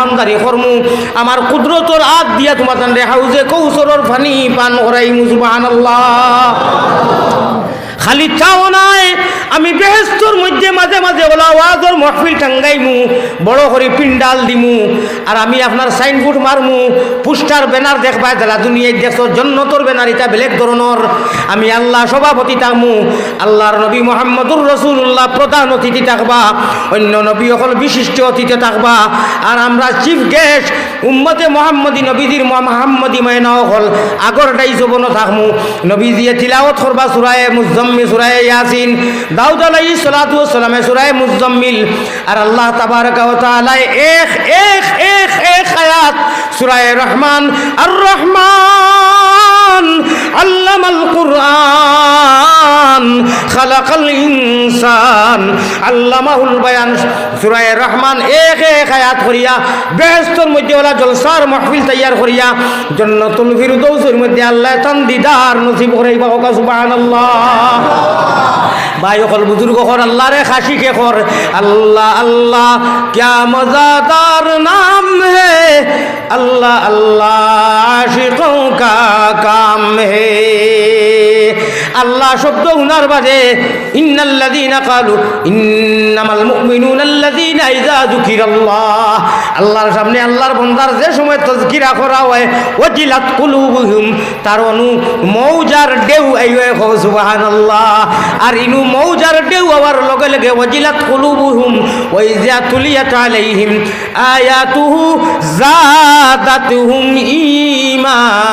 মেহমানদারি করমু আমার কুদরতর হাত দিয়া তোমার তান্ডে হাউজে কৌসরর ফানি পান করাইমু সুবহানাল্লাহ। খালি চাও নাই, আমি বেহেস্তর মধ্যে মাঝে মাঝে ওলা ওয়াজর মহফিল টাঙ্গাইমু, বড় করে পিন্ডাল দিমু, আর আমি আপনার সাইনবোর্ড মারমু পুস্টার ব্যানার দেখবা যারা দুনিয়ায় দেখছ জন্নতর ব্যানার, এটা বেলেগ ধরনের। আমি আল্লাহ সভাপতি থাকমু, আল্লাহর নবী মোহাম্মদুর রসুল্লাহ প্রধান অতিথি থাকবা, অন্য নবী অকল বিশিষ্ট অতিথি থাকবা, আর আমরা চিফ গেস্ট উম্মতে মোহাম্মদী নবীজির মোহাম্মদী ময়না অকল আগর ডাই জবন থাকমু। নবীজিয়ে তিলাওত করবা সুরায়ে মুজম্মি সুরায়ে ইয়াসিন, দাউদ আলাইহিস সালাতু সালামে সুরায়ে মুজম্মিল আর আল্লাহ তাবারাকা ওয়া তাআলা এক এক সুরায়ে রহমান আর রহমান আল্লামাল কুরআন, খালাকাল ইনসান, আল্লামাহুল বায়ান, সূরায়ে রহমান, এক এক আয়াত করিয়া বেহেশতের মধ্যে ওলা জলসার মাহফিল তৈয়ার করিয়া, জান্নাতুল ফিরদৌসের মধ্যে আল্লাহ তান দিদার নসিব করাইবা হোকা, সুবহানাল্লাহ। ভাই, অকল বুজুর্গ কর আল্লাহ রে খাসি কে কর? আল্লাহ আল্লাহ ক্যা মজাদার নাম হে আল্লাহ আল্লাহ কাম হে। আল্লাহ শব্দ উনার বাজে, ইন্নাল্লাযীনা কালু, ইন্নামাল মুমিনুনাল্লাযীনা ইযা যুকিরাল্লাহ। আল্লাহর সামনে আল্লাহর বান্দার যে সময় তাযকিরা করা হয়, ওয়াজিলাত কুলুবুহুম তার অনু মৌজার ডেউ এই কো সুবহানাল্লাহ। আর ইনু মৌজার ঢেউ আবার লগে লগে ওয়াজিলাত কুলুবুহুম ওয়া ইযা তুলিয়াত আলাইহিম। আয়াতুহু জাদাতুহুম ঈমানা।